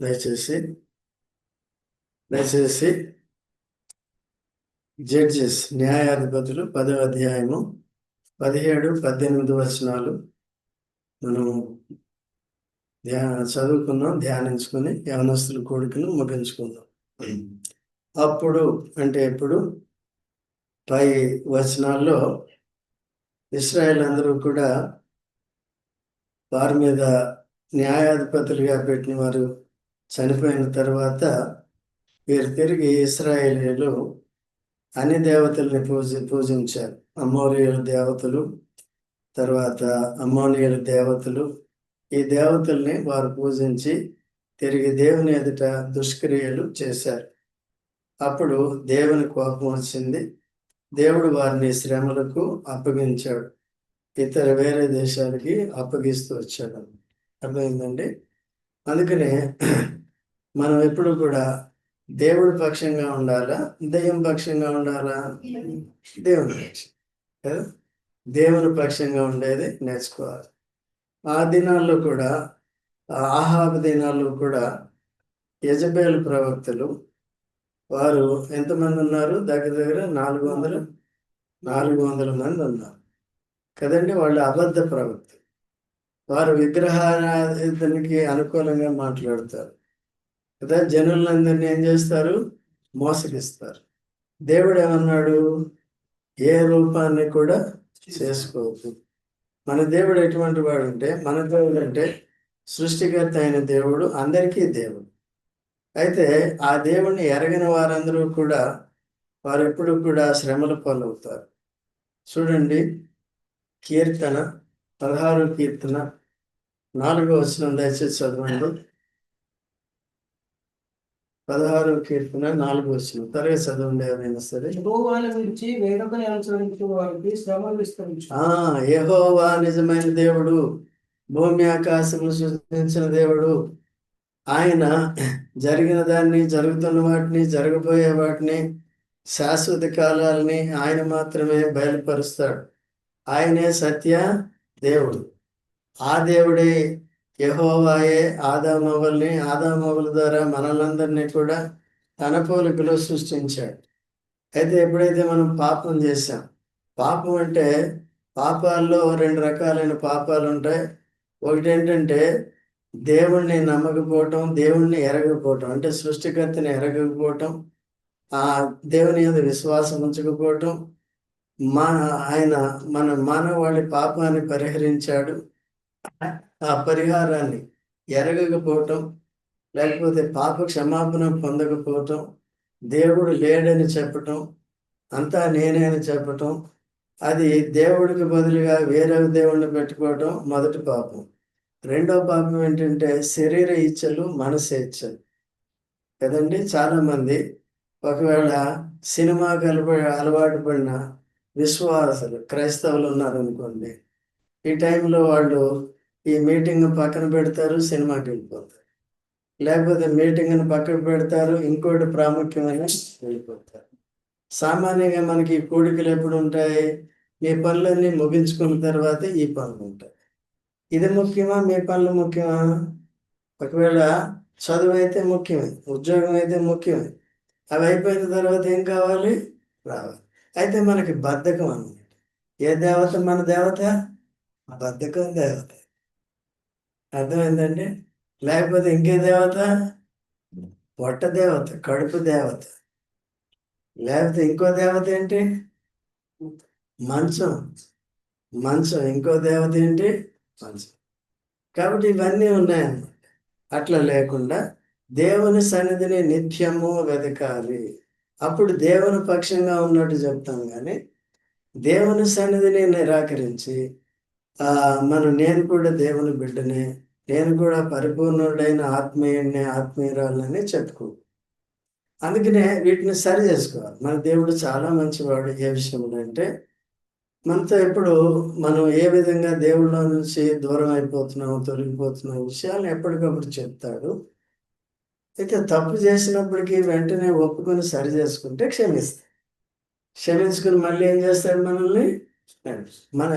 దయచేసి దయచేసి జడ్జెస్ న్యాయాధిపతులు పదవ అధ్యాయము పదిహేడు పద్దెనిమిది వచనాలు మనం ధ్యా చదువుకుందాం ధ్యానించుకుని యవనస్తుల కోరికను ముగించుకుందాం. అప్పుడు అంటే ఇప్పుడు పై వచనాల్లో ఇస్రాయల్ అందరూ కూడా వారి మీద న్యాయాధిపతులుగా పెట్టిన వారు చనిపోయిన తర్వాత వీరు తిరిగి ఇస్రాయేలీలు అన్ని దేవతల్ని పూజ పూజించారు. అమోరియల దేవతలు తర్వాత అమ్మోనియల దేవతలు. ఈ దేవతల్ని వారు పూజించి తిరిగి దేవుని ఎదుట దుష్క్రియలు చేశారు. అప్పుడు దేవుని కోపం వచ్చింది. దేవుడు వారిని శ్రమలకు అప్పగించాడు. ఇతర వేరే దేశాలకి అప్పగిస్తూ వచ్చాడు. అర్థమైందండి? అందుకనే మనం ఎప్పుడు కూడా దేవుడు పక్షంగా ఉండాలా? దెయ్యం పక్షంగా ఉండాలా? దేవుని పక్షం. కదా? దేవుని పక్షంగా ఉండేది నేర్చుకోవాలి. ఆ దినాల్లో కూడా ఆహాబ దినాల్లో కూడా యజబేలు ప్రవక్తలు వారు ఎంతమంది ఉన్నారు? దగ్గర దగ్గర నాలుగు వందలు నాలుగు వందల మంది ఉన్నారు. కదండి? వాళ్ళు అబద్ధ ప్రవక్తలు. వారు విగ్రహారాధనకి అనుకూలంగా మాట్లాడతారు. కదా? జనులందరినీ ఏం చేస్తారు? మోసగిస్తారు. దేవుడు ఏమన్నాడు? ఏ రూపాన్ని కూడా చేసుకోవద్దు. మన దేవుడు ఎటువంటి వాడు అంటే మన దేవుడు అంటే సృష్టికర్త అయిన దేవుడు అందరికీ దేవుడు. అయితే ఆ దేవుణ్ణి ఎరగని వారందరూ కూడా వారు ఎప్పుడు కూడా శ్రమలు పాలవుతారు. చూడండి కీర్తన పదహారు కీర్తన నాలుగో వచ్చిన దయచేసి చదవండి. పదహారు కీర్తన నాలుగు వచ్చిన త్వరగా చదవండి ఎవరైనా సరే. యెహోవాల గురించి వేడుకని అనుసరించు వారికి శ్రమ విస్తరించు. ఆ యెహోవా నిజమైన దేవుడు భూమి ఆకాశములు సృష్టించిన దేవుడు. ఆయన జరిగిన దాన్ని జరుగుతున్న వాటిని జరగబోయే వాటిని శాశ్వత కాలాలని ఆయన మాత్రమే బయలుపరుస్తాడు. ఆయనే సత్య దేవుడు. ఆ దేవుడే యహోవాయే ఆదామవల్ని ఆదామవుల ద్వారా మనలందరినీ కూడా తన పోలికలో సృష్టించాడు. అయితే ఎప్పుడైతే మనం పాపం చేశాం పాపం అంటే పాపాల్లో రెండు రకాలైన పాపాలు ఉంటాయి. ఒకటి ఏంటంటే దేవుణ్ణి నమ్మకపోవటం దేవుణ్ణి ఎరగకపోవటం అంటే సృష్టికర్తని ఎరగకపోవటం ఆ దేవుని మీద విశ్వాసం ఉంచకపోవటం మా ఆయన మన మానవాళి పాపాన్ని పరిహరించాడు. ఆ పరిహారాన్ని ఎరగకపోవటం లేకపోతే పాప క్షమాపణ పొందకపోవటం దేవుడు లేడని చెప్పటం అంతా నేనే అని చెప్పటం అది దేవుడికి బదులుగా వేరే దేవుడిని పెట్టుకోవటం మొదటి పాపం. రెండో పాపం ఏంటంటే శరీర ఇచ్చలు మనసు ఇచ్చలు కదండి? చాలామంది ఒకవేళ సినిమా కలప అలవాటు పడిన విశ్వాసులు క్రైస్తవులు ఉన్నారనుకోండి ఈ టైంలో వాళ్ళు ఈ మీటింగ్ పక్కన పెడతారు సినిమాకి వెళ్ళిపోతారు లేకపోతే మీటింగ్ని పక్కన పెడతారు ఇంకోటి ప్రాముఖ్యమైన వెళ్ళిపోతారు సామాన్యంగా మనకి కోడికలు ఎప్పుడు ఉంటాయి? మీ పనులన్నీ ముగించుకున్న తర్వాత ఈ పనులు ఉంటాయి. ఇది ముఖ్యమా? మీ పనులు ముఖ్యమా? ఒకవేళ చదువు అయితే ముఖ్యమే ఉద్యోగం అయితే ముఖ్యమే. అవి అయిపోయిన తర్వాత ఏం కావాలి? రావాలి. అయితే మనకి బద్ధకం అన్నమాట. ఏ దేవత మన దేవత? బద్ధకం దేవత. అర్థమైందండి? లేకపోతే ఇంకే దేవత? పొట్ట దేవత కడుపు దేవత. లేకపోతే ఇంకో దేవత ఏంటి? మంచం. మంచం. ఇంకో దేవత ఏంటి? మంచం. కాబట్టి ఇవన్నీ ఉన్నాయన్నమాట. అట్లా లేకుండా దేవుని సన్నిధిని నిత్యము వెతకాలి అప్పుడు దేవుని పక్షంగా ఉన్నట్టు చెప్తాం కానీ దేవుని సన్నిధిని నిరాకరించి ఆ మనం నేను కూడా దేవుని బిడ్డనే నేను కూడా పరిపూర్ణుడైన ఆత్మీయుడిని ఆత్మీయురాలని చెప్పుకో అందుకనే వీటిని సరి చేసుకోవాలి. మన దేవుడు చాలా మంచివాడు. ఏ విషయంలో అంటే మనతో ఎప్పుడు మనం ఏ విధంగా దేవుళ్ళ నుంచి దూరం అయిపోతున్నాం తొలగిపోతున్నాం విషయాలను ఎప్పటికప్పుడు చెప్తాడు. అయితే తప్పు చేసినప్పటికీ వెంటనే ఒప్పుకొని సరి చేసుకుంటే క్షమిస్తాడు క్షమించుకుని మళ్ళీ ఏం చేస్తాడు మనల్ని? మన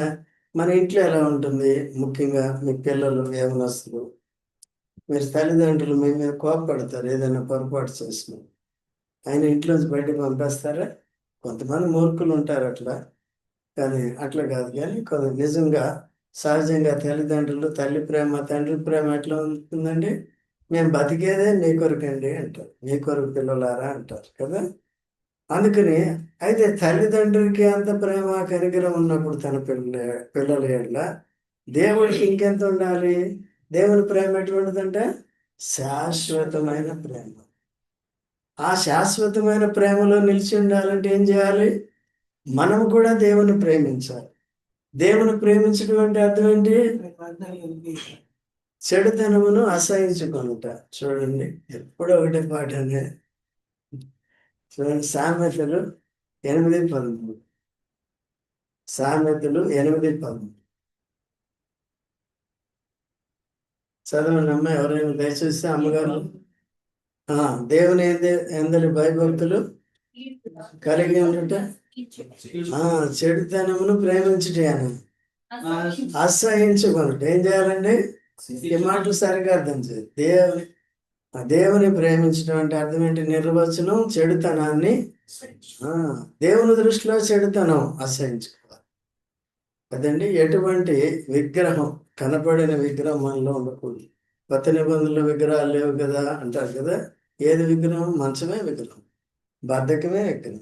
మన ఇంట్లో ఎలా ఉంటుంది? ముఖ్యంగా మీ పిల్లలు ఏమనస్తులు మీరు తల్లిదండ్రులు మీ మీద కోపపడతారు ఏదైనా పొరపాటు చేసిన. ఆయన ఇంట్లోంచి బయటకు పంపేస్తారా? కొంతమంది మూర్ఖులు ఉంటారు అట్లా. కానీ అట్లా కాదు కానీ కొంత నిజంగా సహజంగా తల్లిదండ్రులు తల్లి ప్రేమ తండ్రి ప్రేమ ఎట్లా ఉంటుందండి? మేము బతికేదే మీ కొరకండి అంటారు. మీ కొరకు పిల్లలారా అంటారు కదా? అందుకని అయితే తల్లిదండ్రులకి అంత ప్రేమ కనికరం ఉన్నప్పుడు తన పిల్ల పిల్లల ఏళ్ళ దేవుడికి ఇంకెంత ఉండాలి? దేవుని ప్రేమ ఎటువంటిదంటే? శాశ్వతమైన ప్రేమ. ఆ శాశ్వతమైన ప్రేమలో నిలిచి ఉండాలంటే ఏం చేయాలి? మనం కూడా దేవుని ప్రేమించాలి. దేవుని ప్రేమించడం అంటే అర్థం ఏంటి? చెడుతనమును అసహించుకుంట చూడండి ఎప్పుడో ఒకటే పాట అనే చూడండి సామెతలు ఎనిమిది పదమూడు. సామెతలు ఎనిమిది పదమూడు. చదవండి అమ్మ ఎవరైనా దయచేసి అమ్మగారు. ఆ, దేవుని ఎందు- ఎందరి భయభక్తులు కలిగి ఉండుట. ఆ చెడుతనమును ప్రేమించుట అని అసహించుకున్నట్టు ఏం చేయాలండి? ఈ మాటలు సరిగా అర్థం చేయాలి దేవుని దేవుని ప్రేమించడం అంటే అర్థం ఏంటి? నిర్వచనం చెడుతనాన్ని ఆ దేవుని దృష్టిలో చెడుతనం అసహించుకోవాలి. కదండి? ఎటువంటి విగ్రహం కనపడిన విగ్రహం మనలో ఉండకూడదు. కొత్త నిబంధనల విగ్రహాలు లేవు కదా అంటారు కదా? ఏది విగ్రహం? మంచమే విగ్రహం. బద్ధకమే విగ్రహం.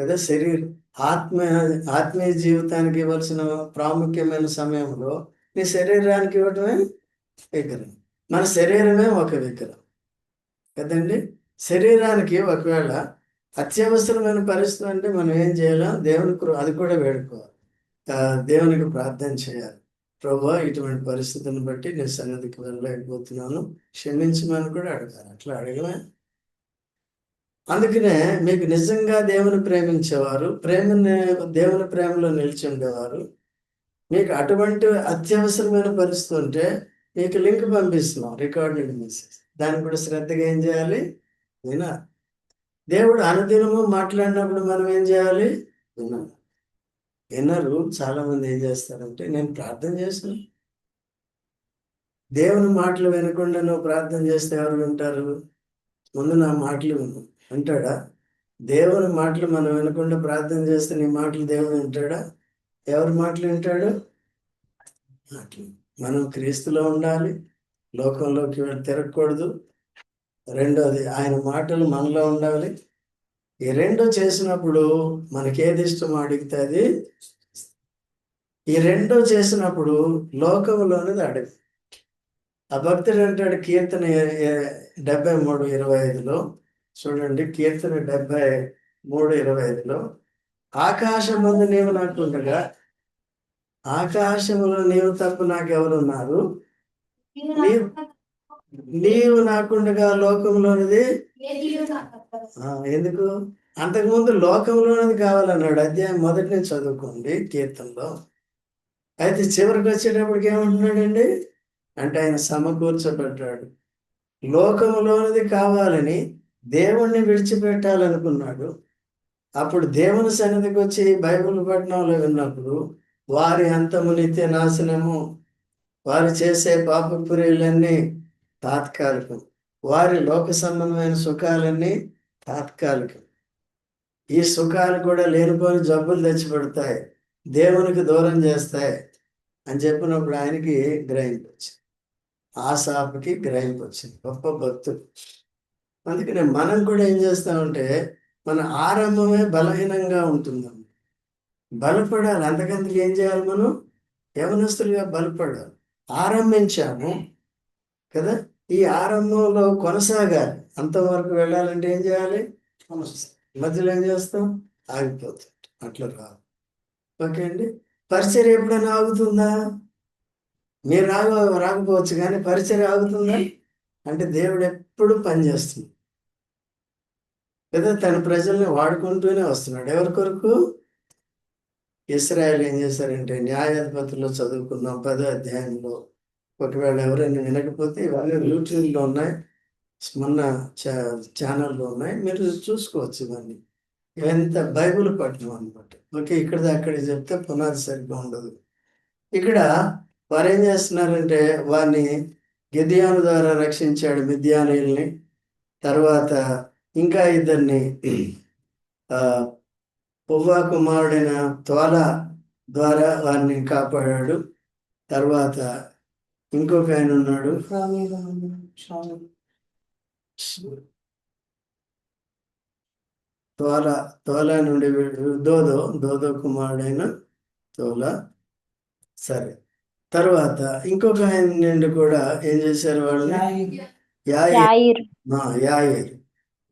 కదా? శరీరం ఆత్మ ఆత్మీయ జీవితానికి ఇవ్వాల్సిన ప్రాముఖ్యమైన సమయంలో నీ శరీరానికి ఇవ్వటమే విగ్రహం. మన శరీరమే ఒక విగ్రహం. కదండి? శరీరానికి ఒకవేళ అత్యవసరమైన పరిస్థితి అంటే మనం ఏం చేయాలో? దేవునికి అది కూడా వేడుకోవాలి. దేవునికి ప్రార్థన చేయాలి. ప్రభు ఇటువంటి పరిస్థితిని బట్టి నేను సన్నిధికి వెళ్ళలేకపోతున్నాను. క్షమించమని కూడా అడగాలి అట్లా అడగలే. అందుకనే మీకు నిజంగా దేవుని ప్రేమించేవారు ప్రేమ దేవుని ప్రేమలో నిలిచి ఉండేవారు మీకు అటువంటి అత్యవసరమైన పరిస్థితి ఉంటే మీకు లింక్ పంపిస్తున్నాం రికార్డెడ్ మెసేజ్ దాన్ని కూడా శ్రద్ధగా ఏం చేయాలి? వినాలి దేవుడు అనుదినము మాట్లాడినప్పుడు మనం ఏం చేయాలి? వినాలి. వినరు చాలామంది ఏం చేస్తారంటే నేను ప్రార్థన చేసిన దేవుని మాటలు వినకుండా నువ్వు ప్రార్థన చేస్తే ఎవరు వింటారు? ముందు నా మాటలు విను. అంటాడా దేవుని మాటలు మనం వినకుండా ప్రార్థన చేస్తే నీ మాటలు దేవుడు వింటాడా? ఎవరి మాటలు వింటాడు? మాటలు. మనం క్రీస్తులో ఉండాలి లోకంలోకి తిరగకూడదు. రెండోది ఆయన మాటలు మనలో ఉండాలి. ఈ రెండు చేసినప్పుడు మనకి ఏది ఇష్టం అడిగితే అది ఈ రెండు చేసినప్పుడు లోకంలోనిది అడుగు ఆ భక్తుడు అంటాడు కీర్తన డెబ్బై మూడు ఇరవై ఐదులో. చూడండి కీర్తన డెబ్బై మూడు ఇరవై ఐదులో. ఆకాశమందు నీవు నాకు ఆకాశములో నీవు తప్ప నాకెవరున్నారు? నీవు నీవు నాకుండగా లోకంలోనిది? ఎందుకు? అంతకుముందు లోకంలోనిది కావాలన్నాడు. అధ్యాయం మొదటి నుంచి చదువుకోండి కీర్తనలో. అయితే చివరికి వచ్చేటప్పటికి ఏమంటున్నాడండి? అంటే ఆయన సమకూర్చబడ్డాడు. లోకంలోనిది కావాలని దేవుణ్ణి విడిచిపెట్టాలనుకున్నాడు. అప్పుడు దేవుని సన్నిధికి వచ్చి బైబిల్ పట్టణంలో విన్నప్పుడు వారి అంతము నిత్య నాశనము వారు చేసే పాపపుర్యులన్నీ తాత్కాలికం. వారి లోక సంబంధమైన సుఖాలన్నీ తాత్కాలికం. ఈ సుఖాలు కూడా లేనిపోని జబ్బులు తెచ్చిపెడతాయి. దేవునికి దూరం చేస్తాయి అని చెప్పినప్పుడు ఆయనకి గ్రహింపు వచ్చింది. ఆశాపుకి గ్రహింపు వచ్చింది. గొప్ప భక్తుడు. అందుకనే మనం కూడా ఏం చేస్తామంటే మన ఆరంభమే బలహీనంగా ఉంటుందండి బలపడాలి. అంతకంతకు ఏం చేయాలి మనం? యవనస్తులుగా బలపడాలి. ఆరంభించాము కదా? ఈ ఆరంభంలో కొనసాగాలి. అంతవరకు వెళ్ళాలంటే ఏం చేయాలి? మధ్యలో ఏం చేస్తాం? ఆగిపోతుంది అట్లా రాదు. ఓకే అండి? పరిచయం ఎప్పుడైనా ఆగుతుందా? మీరు రాగ రాకపోవచ్చు కానీ పరిచయం ఆగుతుందా? అంటే దేవుడు ఎప్పుడు పనిచేస్తుంది కదా తన ప్రజల్ని వాడుకుంటూనే వస్తున్నాడు. ఎవరి కొరకు? ఇస్రాయల్ ఏం చేశారంటే న్యాయాధిపతుల్లో చదువుకున్నాం పదో అధ్యాయంలో. ఒకవేళ ఎవరైనా వినకపోతే ఇవన్నీ యూట్యూబ్లో ఉన్నాయి. మొన్న చా ఛానల్లో ఉన్నాయి. మీరు చూసుకోవచ్చు ఇవన్నీ. ఎంత బైబిల్ పట్టణం అనమాట ఓకే ఇక్కడ అక్కడ చెప్తే పునాది సరిగ్గా ఉండదు. ఇక్కడ వారు ఏం చేస్తున్నారంటే వారిని గిద్యాను ద్వారా రక్షించాడు మిద్యానీయుల్ని. తర్వాత ఇంకా ఇద్దరిని ఆ పువ్వా కుమారుడైన తోల ద్వారా వారిని కాపాడాడు. తర్వాత ఇంకొక ఆయన ఉన్నాడు. తోల తోల నుండి వీడు- దోదో దోదో కుమారుడైన తోల సరే. తర్వాత ఇంకొక ఆయన నుండి కూడా ఏం చేశారు వాళ్ళు? యాయి యాయిర్. ఆ, యాయేరు.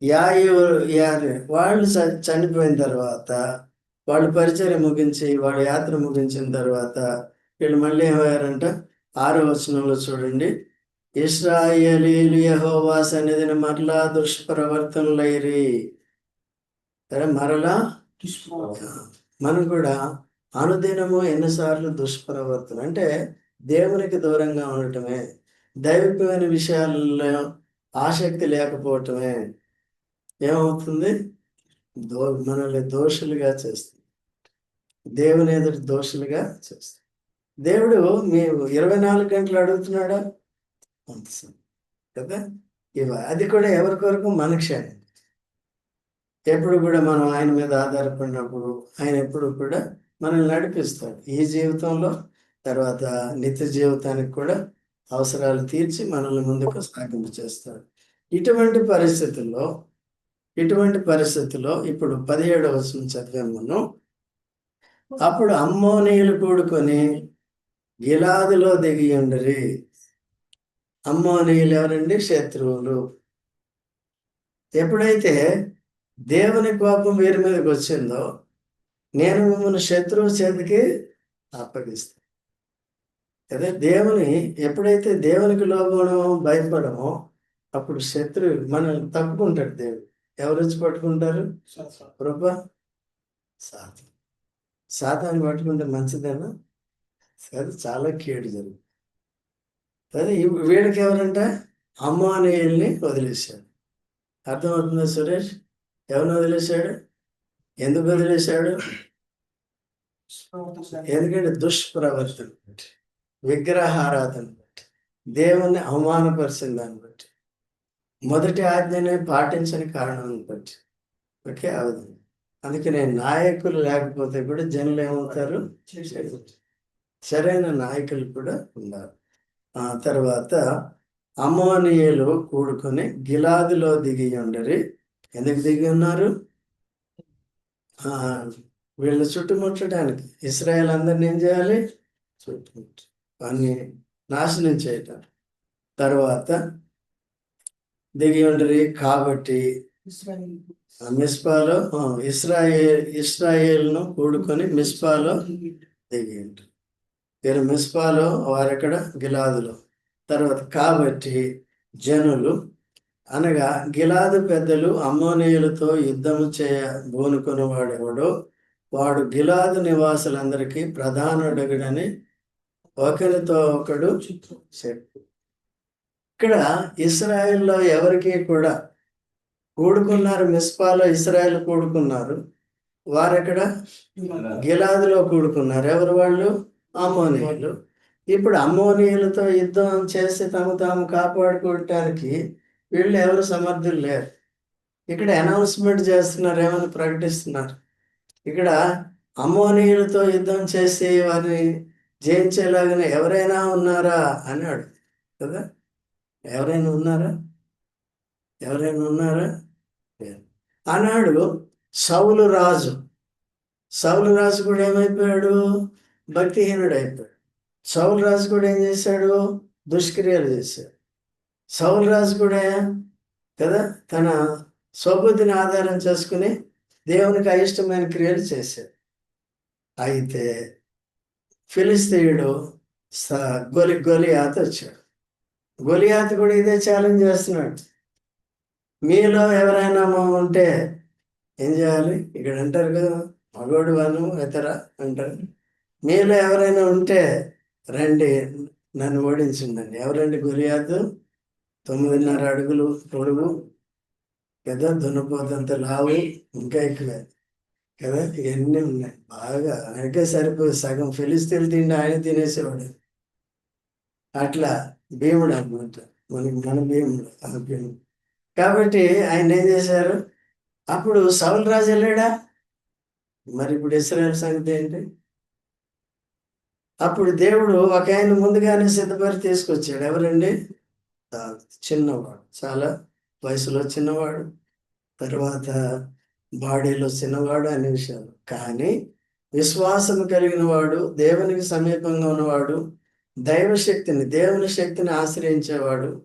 యాయేరు యారు వాళ్ళు చ- చనిపోయిన తర్వాత వాళ్ళు పరిచయం ముగించి వాళ్ళ యాత్ర ముగించిన తర్వాత వీళ్ళు మళ్ళీ ఏమయ్యారంట? ఆరో వచనంలో చూడండి. ఇస్రాయలీలు యహోవా సన్నిధిని మరలా దుష్ప్రవర్తనలైరి. సరే మరలా? మనం కూడా అనుదినము ఎన్నిసార్లు దుష్ప్రవర్తన? అంటే దేవునికి దూరంగా ఉండటమే దైవికమైన విషయాలలో ఆసక్తి లేకపోవటమే ఏమవుతుంది? దో మనల్ని దోషులుగా చేస్తుంది. దేవుని ఎదుటి దోషులుగా చేస్తుంది. దేవుడు మేము ఇరవై నాలుగు గంటలు అడుగుతున్నాడా? అంత కదా? ఇవ అది కూడా ఎవరి కొరకు? మన క్షేమం. ఎప్పుడు కూడా మనం ఆయన మీద ఆధారపడినప్పుడు ఆయన ఎప్పుడు కూడా మనల్ని నడిపిస్తాడు. ఈ జీవితంలో తర్వాత నిత్య జీవితానికి కూడా అవసరాలు తీర్చి మనల్ని ముందుకు సాగింపు చేస్తాడు ఇటువంటి పరిస్థితుల్లో ఇటువంటి పరిస్థితుల్లో ఇప్పుడు పదిహేడవ వచనం అప్పుడు అమ్మోనీయులు కూడుకొని గిలాదులో దిగి ఉండరి. అమ్మోనీయులు ఎవరండి? శత్రువులు. ఎప్పుడైతే దేవుని కోపం వీరి మీదకి వచ్చిందో నేను మిమ్మల్ని శత్రువు చేతికి అప్పగిస్తాను. అదే దేవుని ఎప్పుడైతే దేవునికి లోపడమో భయపడమో అప్పుడు శత్రువు మనల్ని తప్పుకుంటాడు దేవుడు. ఎవరు వచ్చి పట్టుకుంటారు? కృప సాతం సాతాన్ని పట్టుకుంటే మంచిదేనా? అది చాలా కీడు జరుగుతుంది అదే వీడికి ఎవరంట? అమ్మానీయుల్ని వదిలేశాడు. అర్థమవుతుందా సురేష్? ఎవరిని వదిలేశాడు? ఎందుకు వదిలేశాడు? ఎందుకంటే దుష్ప్రవర్తన బట్టి విగ్రహారాధన బట్టి దేవుణ్ణి అవమానపరిచిన దాన్ని బట్టి. మొదటి ఆజ్ఞని పాటించని కారణం బట్టి ఓకే అవుతుంది అందుకనే నాయకులు లేకపోతే కూడా జనులు ఏమవుతారు? సరైన నాయకులు కూడా ఉండాలి. ఆ తర్వాత అమోనీయులు కూడుకొని గిలాదులో దిగి ఉండరి. ఎందుకు దిగి ఉన్నారు? వీళ్ళు చుట్టుముట్టడానికి. ఇస్రాయల్ అందరిని ఏం చేయాలి? చుట్టుముట్టు. అన్ని నాశనం చేయటం. తర్వాత దిగి ఉండరి కాబట్టి మిస్పాలో ఇస్రాయేల్ ఇస్రాయేల్ను కూడుకొని మిస్పాలో దిగి ఉంటారు వీరు మిస్పాలో వారెక్కడ? గిలాదులో. తర్వాత కాబట్టి జనులు అనగా గిలాదు పెద్దలు అమ్మోనీయులతో యుద్ధము చేయ బోనుకుని వాడెవడో వాడు గిలాదు నివాసులందరికీ ప్రధానుడగుడని ఒకరితో ఒకడు చెప్పు. ఇక్కడ ఇస్రాయేల్లో ఎవరికి కూడా కూడుకున్నారు మిస్పాలో ఇస్రాయేల్ కూడుకున్నారు వారెక్కడ? గిలాదులో కూడుకున్నారు. ఎవరు వాళ్ళు? అమ్మోనీయులు. ఇప్పుడు అమ్మోనీయులతో యుద్ధం చేసి తమ తాము కాపాడుకోవటానికి వీళ్ళు ఎవరు సమర్థులు లేరు. ఇక్కడ అనౌన్స్మెంట్ చేస్తున్నారు ఏమని ప్రకటిస్తున్నారు? ఇక్కడ అమ్మోనీయులతో యుద్ధం చేసి వారిని జయించేలాగానే ఎవరైనా ఉన్నారా? అన్నాడు. కదా? ఎవరైనా ఉన్నారా? ఎవరైనా ఉన్నారా? అన్నాడు ఆనాడు సౌలు రాజు సౌలు రాజు కూడా ఏమైపోయాడు? భక్తిహీనుడు అయిపోయాడు సౌలు రాజు కూడా ఏం చేశాడు? దుష్క్రియలు చేశాడు. సౌలు రాజు కూడా కదా తన స్వబుద్ధిని ఆధారం చేసుకుని దేవునికి అయిష్టమైన క్రియలు చేశాడు. అయితే ఫిలిస్తీయుడు స- గొలి ఆత వచ్చాడు గొలియాత్ కూడా ఇదే ఛాలెంజ్ చేస్తున్నాడు. మీలో ఎవరైనా మా ఉంటే ఏం చేయాలి? ఇక్కడ అంటారు కదా మగోడు వాళ్ళు ఇతర అంటారు. మీలో ఎవరైనా ఉంటే రండి నన్ను ఓడించిందండి ఎవరండి గురియాదు తొమ్మిదిన్నర అడుగులు పొడుగు కదా దున్నపోతంత లావు ఇంకా ఎక్కువ. కదా ఇవన్నీ ఉన్నాయి. బాగా ఆయనకే సరిపోయి సగం ఫిలిస్తీన్లు తిండి ఆయన తినేసేవాడు. అట్లా భీముడు అనమాట మనకి మన భీముడు ఆ భీముడు కాబట్టి ఆయన ఏం చేశారు? అప్పుడు సౌల్ రాజు వెళ్ళాడా? మరి ఇప్పుడు ఇస్రాయల్ సంగతి ఏంటి? అప్పుడు దేవుడు ఒక ఆయన ముందుగానే సిద్ధపరి తీసుకొచ్చాడు. ఎవరండి? చిన్నవాడు. చాలా వయసులో చిన్నవాడు తర్వాత బాడీలో చిన్నవాడు అనే విషయాలు. కానీ విశ్వాసం కలిగిన వాడు దేవునికి సమీపంగా ఉన్నవాడు దైవ శక్తిని దేవుని శక్తిని ఆశ్రయించేవాడు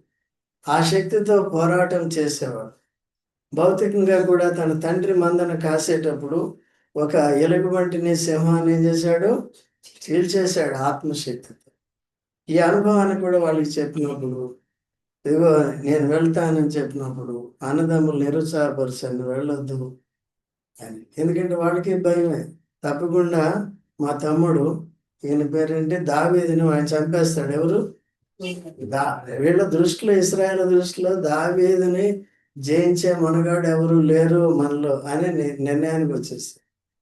ఆ శక్తితో పోరాటం చేసేవాడు. భౌతికంగా కూడా తన తండ్రి మందను కాసేటప్పుడు ఒక ఎలుగుబంటిని సింహాన్ని ఏం చేశాడు? చీల్చేశాడు ఆత్మశక్తితో. ఈ అనుభవాన్ని కూడా వాళ్ళకి చెప్పినప్పుడు ఇదిగో నేను వెళ్తానని చెప్పినప్పుడు అన్నదమ్ములు నిరుత్సాహపరచండి వెళ్ళొద్దు అని. ఎందుకంటే వాళ్ళకి భయమే. తప్పకుండా మా తమ్ముడు ఈయన పేరేంటి? దావీదిని ఆయన చంపేస్తాడు. ఎవరు? దా వీళ్ళ దృష్టిలో ఇస్రాయల్ దృష్టిలో దావీదిని జయించే మనగాడు ఎవరు లేరు మనలో అనే ని- నిర్ణయానికి వచ్చేసి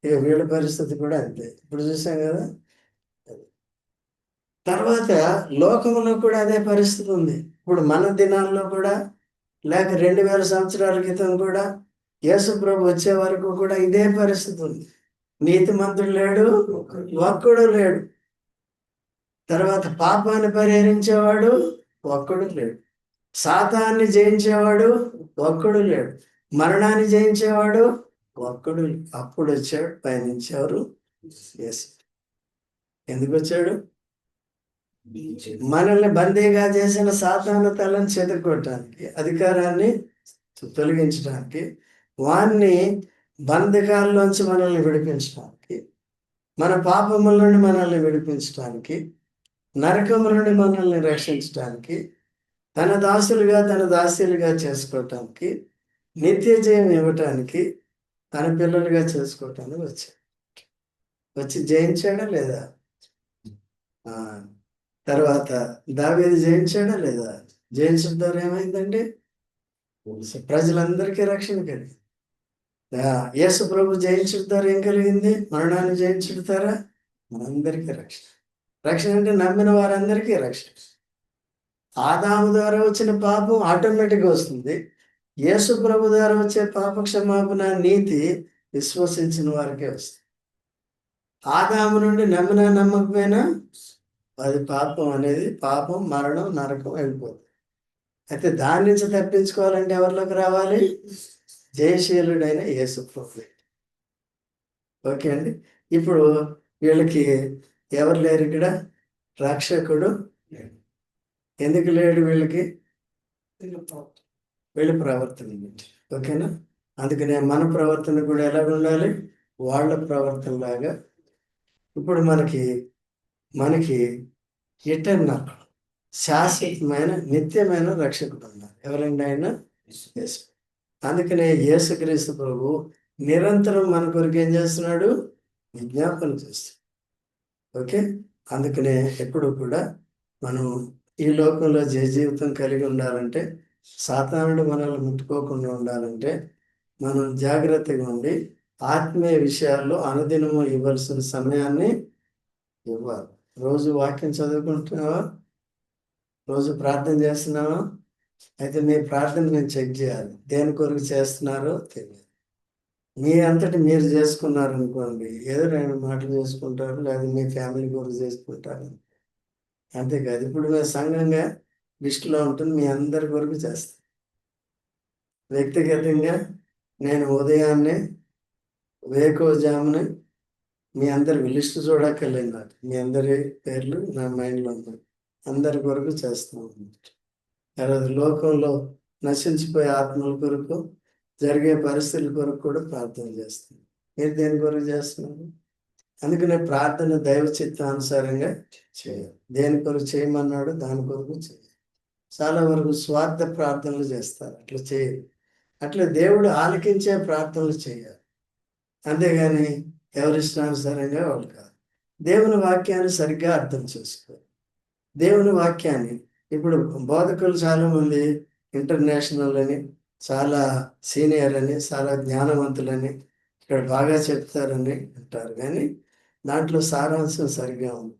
ఇక వీళ్ళ పరిస్థితి కూడా అంతే. ఇప్పుడు చూసాం కదా? తర్వాత లోకంలో కూడా అదే పరిస్థితి ఉంది. ఇప్పుడు మన దినాల్లో కూడా లేక రెండు వేల సంవత్సరాల క్రితం కూడా యేసు ప్రభు వచ్చే వరకు కూడా ఇదే పరిస్థితి ఉంది. నీతిమంతుడు లేడు ఒక్కడు లేడు. తర్వాత పాపాన్ని పరిహరించేవాడు ఒక్కడు లేడు. సాతాన్ని జయించేవాడు ఒక్కడు లేడు. మరణాన్ని జయించేవాడు ఒక్కడు అప్పుడు వచ్చాడు పయనించేవారు ఎందుకు వచ్చాడు? మనల్ని బందీగా చేసిన సాతాను తలను చెదుకోవటానికి అధికారాన్ని తొలగించడానికి వాణ్ణి బంధకాల్లోంచి మనల్ని విడిపించడానికి మన పాపముల నుండి మనల్ని విడిపించడానికి నరకముల నుండి మనల్ని రక్షించడానికి తన దాసులుగా తన దాస్యులుగా చేసుకోవటానికి నిత్య జయం ఇవ్వటానికి తన పిల్లలుగా చేసుకోవటానికి వచ్చాడు. వచ్చి జయించాడా లేదా? తర్వాత దావేది జయించాడా లేదా? జయించడం ద్వారా ఏమైందండి? ప్రజలందరికీ రక్షణ కలిగింది. యేసు ప్రభు జయించుతారు ఏం కలిగింది? మరణాన్ని జయించుతారా? మనందరికీ రక్షణ రక్షణ అంటే నమ్మిన వారందరికీ రక్షణ ఆదాము ద్వారా వచ్చిన పాపం ఆటోమేటిక్గా వస్తుంది. యేసు ప్రభు ద్వారా వచ్చే పాప క్షమాపణ నీతి విశ్వసించిన వారికే వస్తుంది. ఆదాము నుండి నమ్మిన నమ్మకపోయినా అది పాపం అనేది పాపం మరణం నరకం వెళ్ళిపోతుంది. అయితే దాని నుంచి తప్పించుకోవాలంటే ఎవరిలోకి రావాలి? జయశీలుడైన యేసు ప్రభు. ఓకే అండి. ఇప్పుడు వీళ్ళకి ఎవరు లేరు ఇక్కడ? రక్షకుడు ఎందుకు లేడు వీళ్ళకి? వీళ్ళ ప్రవర్తన ఓకేనా? అందుకనే మన ప్రవర్తన కూడా ఎలా ఉండాలి? వాళ్ళ ప్రవర్తన లాగా ఇప్పుడు మనకి మనకి ఎటర్నల్ శాశ్వతమైన నిత్యమైన రక్షకుడు ఉన్నారు. ఎవరండి ఆయన? అందుకనే యేసుక్రీస్తు ప్రభు నిరంతరం మన కొరకు ఏం చేస్తున్నాడు? విజ్ఞాపన చేస్తున్నాడు. ఓకే? అందుకనే ఎప్పుడు కూడా మనం ఈ లోకంలో జయ జీవితం కలిగి ఉండాలంటే సాతానుడు మనల్ని ముట్టుకోకుండా ఉండాలంటే మనం జాగ్రత్తగా ఉండి ఆత్మీయ విషయాల్లో అనుదినము ఇవ్వాల్సిన సమయాన్ని ఇవ్వాలి. రోజు వాక్యం చదువుకుంటున్నావా? రోజు ప్రార్థన చేస్తున్నావా? అయితే మీ ప్రార్థన నేను చెక్ చేయాలి. దేని కొరకు చేస్తున్నారో తెలియదు. మీ అంతటి మీరు చేసుకున్నారు అనుకోండి ఏదో రెండు మాటలు చేసుకుంటారు లేదా మీ ఫ్యామిలీ కొరకు చేసుకుంటారు. అంతేకాదు ఇప్పుడు మేము సంఘంగా లిస్టులో ఉంటుంది మీ అందరి కొరకు చేస్తాం వ్యక్తిగతంగా నేను ఉదయాన్నే వేకోజామున మీ అందరి లిస్టు చూడక్కర్లేదు నాకు. మీ అందరి పేర్లు నా మైండ్లో ఉన్నాయి. అందరి కొరకు చేస్తాం అన్నమాట ఈరోజు లోకంలో నశించిపోయే ఆత్మల కొరకు జరిగే పరిస్థితుల కొరకు కూడా ప్రార్థన చేస్తుంది మీరు దేని కొరకు చేస్తున్నారు? అందుకనే ప్రార్థన దైవ చిత్తానుసారంగా చేయాలి. దేని కొరకు చేయమన్నాడు దాని కొరకు చేయాలి. చాలా వరకు స్వార్థ ప్రార్థనలు చేస్తారు. అట్లా చేయరు అట్లా దేవుడు ఆలకించే ప్రార్థనలు చేయాలి. అంతేగాని ఎవరిష్టానుసారంగా వాళ్ళు కాదు. దేవుని వాక్యాన్ని సరిగ్గా అర్థం చేసుకో దేవుని వాక్యాన్ని ఇప్పుడు బోధకులు చాలా మంది ఇంటర్నేషనల్ అని చాలా సీనియర్ అని చాలా జ్ఞానవంతులని ఇక్కడ బాగా చెప్తారని అంటారు. కానీ దాంట్లో సారాంశం సరిగ్గా ఉంది.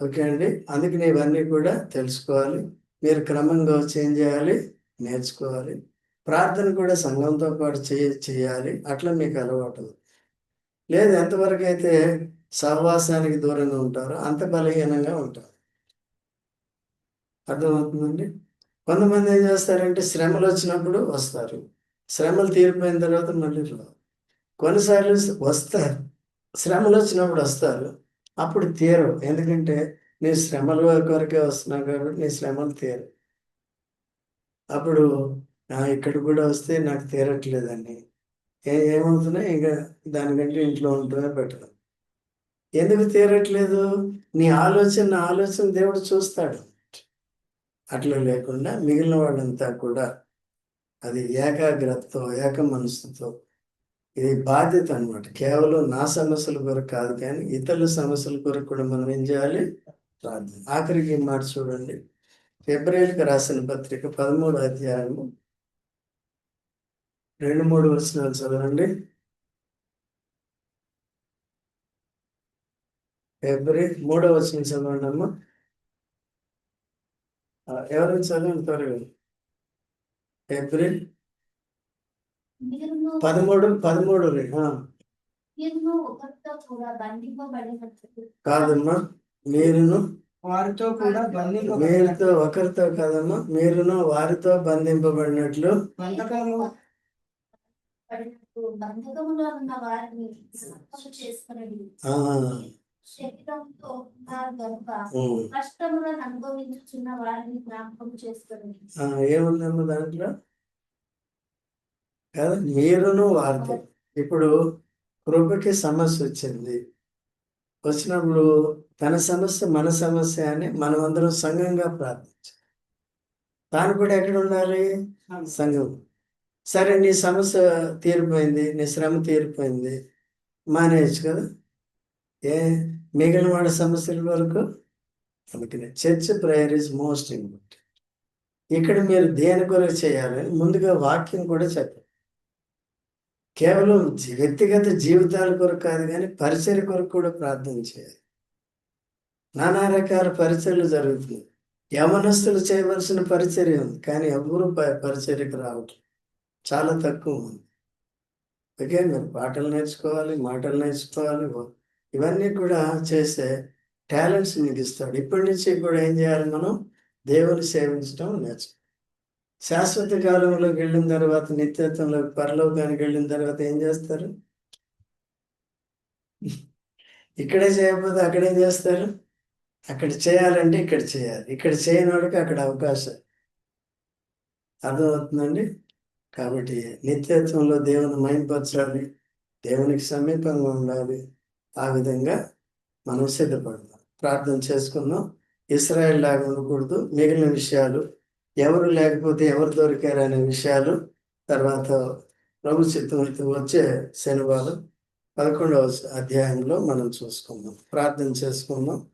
ఓకే అండి? అందుకని ఇవన్నీ కూడా తెలుసుకోవాలి. మీరు క్రమంగా చేంజ్ చేయాలి నేర్చుకోవాలి. ప్రార్థన కూడా సంఘంతో పాటు చేయ చేయాలి. అట్లా మీకు అలవాటు లేదు ఎంతవరకు అయితే సహవాసానికి దూరంగా ఉంటారో అంత బలహీనంగా ఉంటారు. అర్థమవుతుందండి? కొంతమంది ఏం చేస్తారంటే శ్రమలు వచ్చినప్పుడు వస్తారు. శ్రమలు తీరిపోయిన తర్వాత మళ్ళీ రావు కొన్నిసార్లు వస్తారు. శ్రమలు వచ్చినప్పుడు వస్తారు. అప్పుడు తీరవు ఎందుకంటే నీ శ్రమల కొరకే వస్తున్నావు కాబట్టి నీ శ్రమలు తీరు అప్పుడు ఇక్కడ కూడా వస్తే నాకు తీరట్లేదండి. ఏ ఏమవుతున్నాయి? ఇంకా దానికంటే ఇంట్లో ఉంటమే బెటర్. ఎందుకు తీరట్లేదు? నీ ఆలోచన నా ఆలోచన దేవుడు చూస్తాడు. అట్లా లేకుండా మిగిలిన వాళ్ళంతా కూడా అది ఏకాగ్రతతో ఏక మనసుతో ఇది బాధ్యత అన్నమాట. కేవలం నా సమస్యల కొరకు కాదు కానీ ఇతరుల సమస్యల కొరకు కూడా మనం ఏం చేయాలి? ప్రార్థన. ఆఖరికి మాట చూడండి. ఫిబ్రవరికి రాసిన పత్రిక పదమూడు అధ్యాయము రెండు మూడు వచనాలు చదవండి. ఫిబ్రవరి మూడో వచనం చదవండి అమ్మా ఆ, ఎవరైనా చదవండి త్వరగా మీరును పదమూడు పదమూడు కాదమ్మా మీరును? వారితో కూడా మీరుతో ఒకరితో కాదమ్మా మీరును వారితో బంధింపబడినట్లు. బంధకములో ఉన్న వారిని ఆ, శరీరంతో ఉన్నారు కనుక ఉమ్. కష్టములను అనుభవించుచున్న వారిని జ్ఞాపకం చేసుకుని ఆ, ఏముందమ్మా దాంట్లో? కదా మీరును వారితో ఇప్పుడు కృపకి సమస్య వచ్చింది. వచ్చినప్పుడు తన సమస్య మన సమస్య అని మనం అందరం సంఘంగా ప్రార్థించాలి. తాను కూడా ఎక్కడ ఉండాలి? సంఘం. సరే నీ సమస్య తీరిపోయింది నీ శ్రమ తీరిపోయింది. మానేయచ్చు కదా? ఏ మిగిలిన వాళ్ళ సమస్యల వరకు అందుకనే church prayer is most important ఇక్కడ మీరు దేని కొరకు చేయాలని ముందుగా వాక్యం కూడా చెప్పాలి కేవలం వ్యక్తిగత జీవితాల కొరకు కాదు కానీ పరిచయ కొరకు కూడా ప్రార్థన చేయాలి. నానా రకాల పరిచయలు జరుగుతున్నాయి. యమనస్తులు చేయవలసిన పరిచర్య ఉంది కానీ ఎవరు పరిచర్యకు రావట్లేదు. చాలా తక్కువ ఉంది. ఓకే మీరు పాటలు నేర్చుకోవాలి మాటలు నేర్చుకోవాలి ఇవన్నీ కూడా చేసే టాలెంట్స్ నీకు ఇస్తాడు. ఇప్పటి నుంచి కూడా ఏం చేయాలి మనం? దేవుని సేవించడం నేర్చుకోవాలి. శాశ్వత కాలంలోకి వెళ్ళిన తర్వాత నిత్యత్వంలో పరలోకానికి వెళ్ళిన తర్వాత ఏం చేస్తారు? ఇక్కడే చేయకపోతే అక్కడేం చేస్తారు? అక్కడ చేయాలంటే ఇక్కడ చేయాలి. ఇక్కడ చేయనోడికి అక్కడ అవకాశం. అర్థమవుతుందండి? కాబట్టి నిత్యత్వంలో దేవుని మైంపరచాలి దేవునికి సమీపంగా ఉండాలి. ఆ విధంగా మనం సిద్ధపడతాం. ప్రార్థన చేసుకుందాం. ఇస్రాయల్ లాగా ఉండకూడదు. మిగిలిన విషయాలు ఎవరు లేకపోతే ఎవరు దొరికారు అనే విషయాలు తర్వాత ప్రభు చిత్తం వచ్చే శనివారం పదకొండవ అధ్యాయంలో మనం చూసుకుందాం. ప్రార్థన చేసుకుందాం.